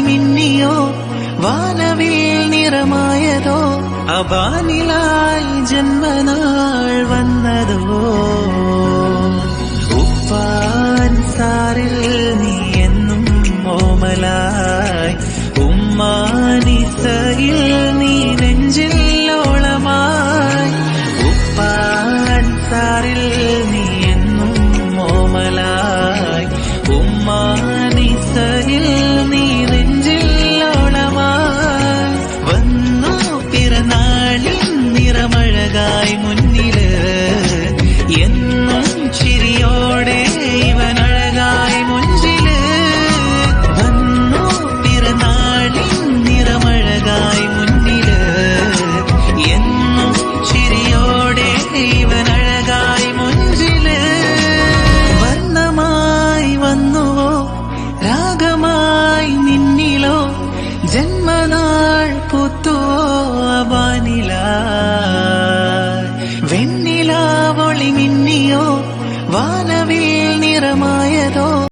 മിന്നിയോ? വാനവിൽ നിറമായതോ? അബാനിലായി ജന്മനാൾ വന്നതോ? ഉപ്പാൻ സാറിൽ നീ എന്നും ഓമലായി. ഉമ്മാനിസയിൽ മിന്നിയോ വാനവിൽ നിറമായതോ.